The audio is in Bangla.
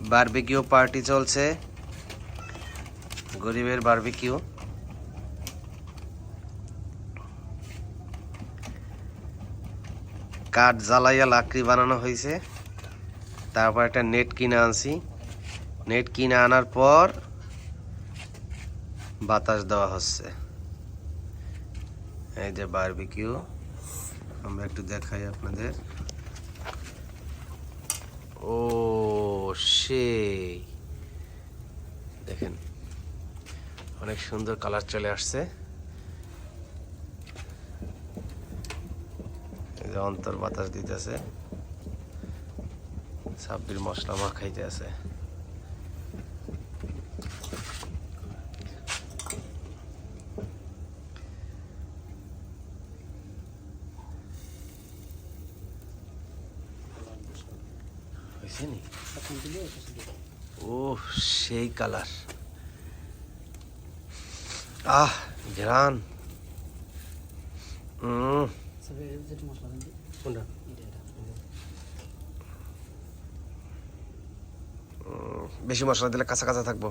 বারবিকিউ পার্টি চলছে। গরিবের বার্বিকিউ। কাঠ জ্বালাইয়া লাকড়ি বানানো হয়েছে। তারপর একটা নেট কিনে আনছি। নেট কিনে আনার পর বাতাস দেওয়া হচ্ছে। এই যে বারবিকিউ, আমরা একটু দেখাই আপনাদের ও সেই দেখেন অনেক সুন্দর কালার চলে আসছে। অন্তর বাতাস দিতেছে। ছাব্বির মশলা মাখাইতে আছে। ও সেই কালার। আহ ঘ্রান? বেশি মশলা দিলে কাঁচা কাঁচা থাকব।